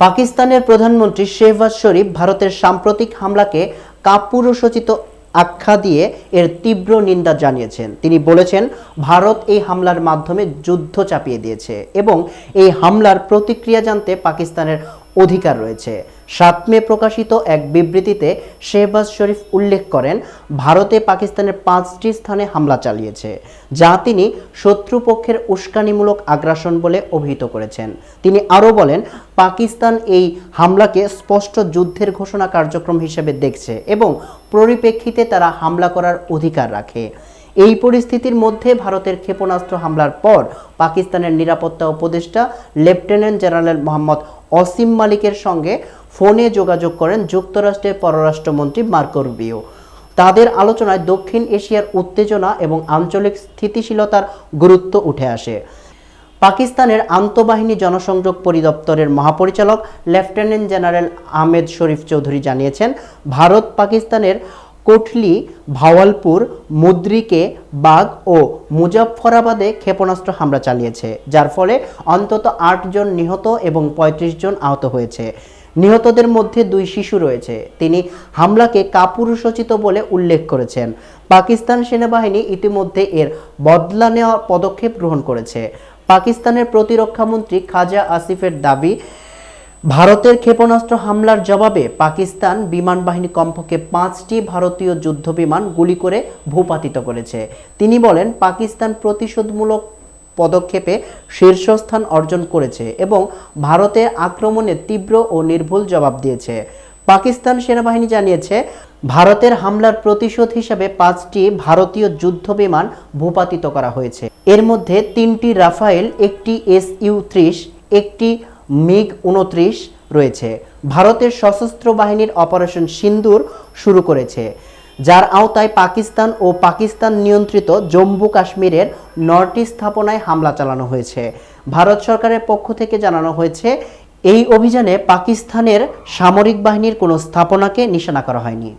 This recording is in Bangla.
পাকিস্তানের প্রধানমন্ত্রী শেহবাজ শরীফ ভারতের সাম্প্রতিক হামলাকে কাপুরসচিত আখ্যা দিয়ে এর তীব্র নিন্দা জানিয়েছেন। তিনি বলেছেন, ভারত এই হামলার মাধ্যমে যুদ্ধ চাপিয়ে দিয়েছে এবং এই হামলার প্রতিক্রিয়া জানতে পাকিস্তানের অধিকার রয়েছে। সাত মে প্রকাশিত এক বিবৃতিতে শেহবাজ শরীফ উল্লেখ করেন, ভারতে পাকিস্তানের পাঁচটি স্থানে হামলা চালিয়েছে, যা তিনি শত্রুপক্ষের উস্কানিমূলক আগ্রাসন বলে অভিহিত করেছেন। তিনি আরও বলেন, পাকিস্তান এই হামলাকে স্পষ্ট যুদ্ধের ঘোষণা কার্যক্রম হিসেবে দেখছে এবং পরিপ্রেক্ষিতে তারা হামলা করার অধিকার রাখে। এই পরিস্থিতির মধ্যে ভারতের ক্ষেপণাস্ত্র হামলার পর পাকিস্তানের নিরাপত্তা উপদেষ্টা লেফটেন্যান্ট জেনারেল মোহাম্মদ অসিম মালিকের সঙ্গে ফোনে যোগাযোগ করেন যুক্তরাষ্ট্রের পররাষ্ট্রমন্ত্রী মার্কো রুবিও। তাদের আলোচনায় দক্ষিণ এশিয়ার উত্তেজনা এবং আঞ্চলিক স্থিতিশীলতার গুরুত্ব উঠে আসে। পাকিস্তানের আন্তঃবাহিনী জনসংযোগ পরিদপ্তরের মহাপরিচালক লেফটেন্যান্ট জেনারেল আহমেদ শরীফ চৌধুরী জানিয়েছেন ভারত পাকিস্তানের কোটলি, ভাওয়ালপুর, মুদ্রিকে বাগ ও মুজাফফরাবাদে ক্ষেপণাস্ত্র হামলা চালিয়েছে, যার ফলে অন্তত আটজন নিহত এবং ৩৫ জন আহত হয়েছে। নিহতদের মধ্যে দুই শিশু রয়েছে। তিনি হামলাকে কাপুরুষোচিত বলে উল্লেখ করেছেন। পাকিস্তান সেনাবাহিনী ইতিমধ্যে এর বদলা নেওয়ার পদক্ষেপ গ্রহণ করেছে। পাকিস্তানের প্রতিরক্ষামন্ত্রী খাজা আসিফের দাবি ভারতের ক্ষেপণাস্ত্র হামলার জবাবে পাকিস্তান বিমান বাহিনী কমপক্ষে পাঁচটি ভারতীয় যুদ্ধ বিমান গুলি করে ভূপাতিত করেছে। তিনি বলেন, পাকিস্তান প্রতিশোধমূলক পদক্ষেপে শীর্ষস্থান অর্জন করেছে এবং ভারতের আক্রমণে তীব্র ও নির্ভুল জবাব দিয়েছে। পাকিস্তান সেনাবাহিনী জানিয়েছে, ভারতের হামলার প্রতিশোধ হিসাবে পাঁচটি ভারতীয় যুদ্ধ বিমান ভূপাতিত করা হয়েছে। এর মধ্যে তিনটি রাফায়েল, একটি এস ইউ ত্রিশ, একটি মিগ উনত্রিশ রয়েছে। ভারতের সশস্ত্র বাহিনীর অপারেশন সিন্দুর শুরু করেছে, যার আওতায় পাকিস্তান ও পাকিস্তান নিয়ন্ত্রিত জম্মু কাশ্মীরের নয়টি স্থাপনায় হামলা চালানো হয়েছে। ভারত সরকারের পক্ষ থেকে জানানো হয়েছে, এই অভিযানে পাকিস্তানের সামরিক বাহিনীর কোনো স্থাপনাকে নিশানা করা হয়নি।